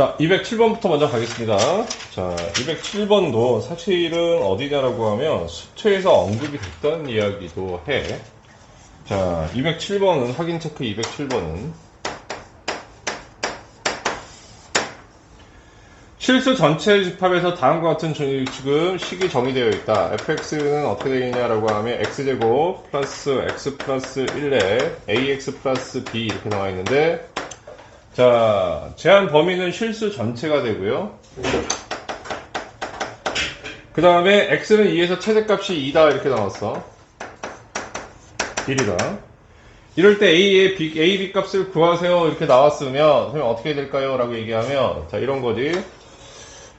자, 207번부터 먼저 가겠습니다. 자, 207번도 사실은 어디냐라고 하면 수트에서 언급이 됐던 이야기도 해. 자, 207번은, 확인 체크 207번은. 실수 전체 집합에서 다음과 같은 정- 지금 식이 정의되어 있다. fx는 어떻게 되어 있냐라고 하면 x제곱 플러스 x 플러스 1에 ax 플러스 b 이렇게 나와 있는데 자, 제한 범위는 실수 전체가 되고요. 그 다음에 x는 2에서 최대값이 2다 이렇게 나왔어. 1이다. 이럴 때 a의 b, a, b 값을 구하세요 이렇게 나왔으면 그럼 어떻게 될까요? 라고 얘기하면 자 이런 거지.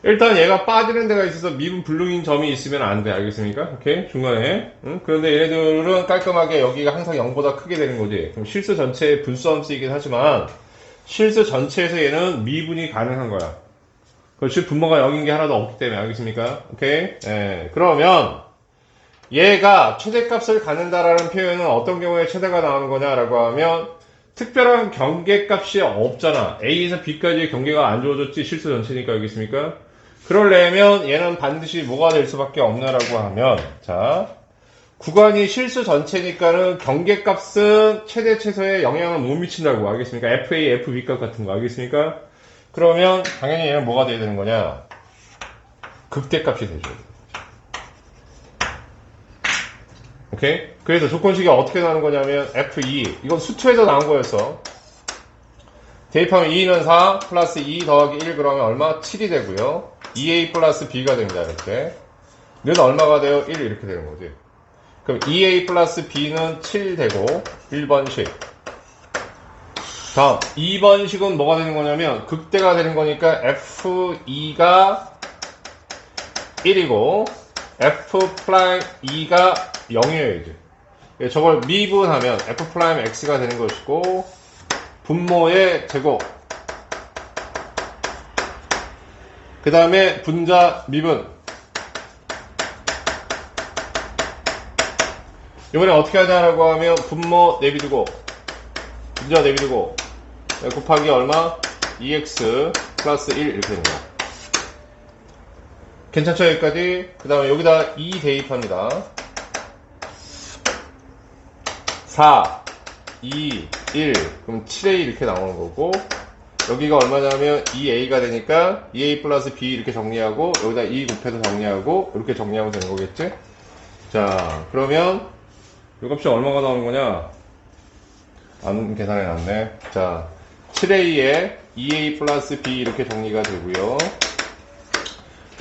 일단 얘가 빠지는 데가 있어서 미분 불능인 점이 있으면 안 돼. 알겠습니까? 오케이? 중간에. 응? 그런데 얘네들은 깔끔하게 여기가 항상 0보다 크게 되는 거지. 그럼 실수 전체의 분수함수이긴 하지만 실수 전체에서 얘는 미분이 가능한 거야. 그렇지? 분모가 0인 게 하나도 없기 때문에. 알겠습니까? 오케이? 예. 그러면 얘가 최대값을 갖는다라는 표현은 어떤 경우에 최대가 나오는 거냐라고 하면 특별한 경계값이 없잖아. A에서 B까지의 경계가 안 주어졌지 실수 전체니까 알겠습니까? 그러려면 얘는 반드시 뭐가 될 수밖에 없냐라고 하면 자 구간이 실수 전체니까는 경계값은 최대 최소에 영향을 못 미친다고 알겠습니까? FA, FB 값 같은 거 알겠습니까? 그러면 당연히 얘는 뭐가 돼야 되는 거냐? 극대값이 되죠. 오케이? 그래서 조건식이 어떻게 나오는 거냐면 F2 이건 수투에서 나온 거였어. 대입하면 2는 4 플러스 2 더하기 1 그러면 얼마? 7이 되고요. 2a 플러스 b가 됩니다. 이렇게. 는 얼마가 돼요? 1 이렇게 되는 거지. 그럼 2a 플러스 b는 7 되고 1번식. 다음 2번식은 뭐가 되는 거냐면 극대가 되는 거니까 f2가 1이고 f 프라임 2가 0이에요 이제. 예, 저걸 미분하면 f 프라임 x가 되는 것이고 분모의 제곱 그 다음에 분자 미분 이번에 어떻게 하냐라고 하면 분모 내비두고 분자 내비두고 네, 곱하기 얼마? 2x 플러스 1 이렇게 거야 괜찮죠 여기까지? 그 다음에 여기다 2 대입합니다 4 2 1 그럼 7a 이렇게 나오는 거고 여기가 얼마냐면 2a가 되니까 2a 플러스 b 이렇게 정리하고 여기다 2 곱해서 정리하고 이렇게 정리하면 되는 거겠지? 자 그러면 이 값이 얼마가 나오는 거냐? 안 계산해 놨네. 자 7a에 2a 플러스 b 이렇게 정리가 되고요.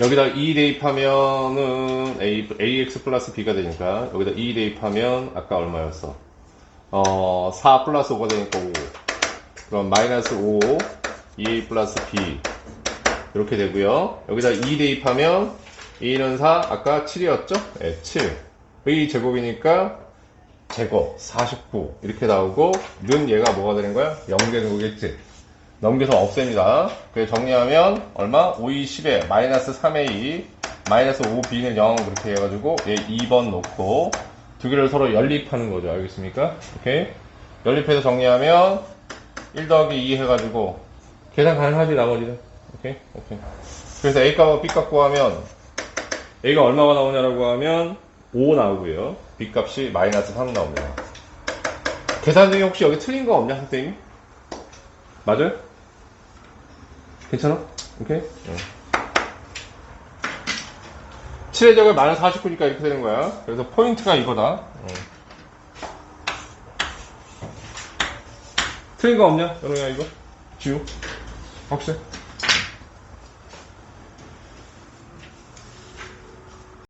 여기다 2 대입하면은 a, ax 플러스 b가 되니까 여기다 2 대입하면 아까 얼마였어? 어, 4 플러스 5가 되니까 5. 그럼 마이너스 5, 2a 플러스 b. 이렇게 되고요. 여기다 2 대입하면 2는 4, 아까 7이었죠? 네, 7. 의 제곱이니까 제곱 49 이렇게 나오고 는 얘가 뭐가 되는 거야? 0 되는 거겠지? 넘겨서 없앱니다. 그래서 정리하면 얼마? 5, 2, 10에 마이너스 3에 2 마이너스 5b는 0 그렇게 해가지고 얘 2번 놓고 두 개를 서로 연립하는 거죠. 알겠습니까? 오케이? 연립해서 정리하면 1 더하기 2 해가지고 계산 가능하지 나머지는 오케이? 오케이 그래서 A값과 B값 구하면 A가 얼마가 나오냐라고 하면 5 나오고요 B값이 마이너스 3 나옵니다 계산 중에 혹시 여기 틀린 거 없냐 선생님? 맞아요? 괜찮아? 오케이? 응. 7의 적을 마이너스 49니까 이렇게 되는 거야 그래서 포인트가 이거다 응. 틀린 거 없냐? 연우야 이거? 지우? 확실해?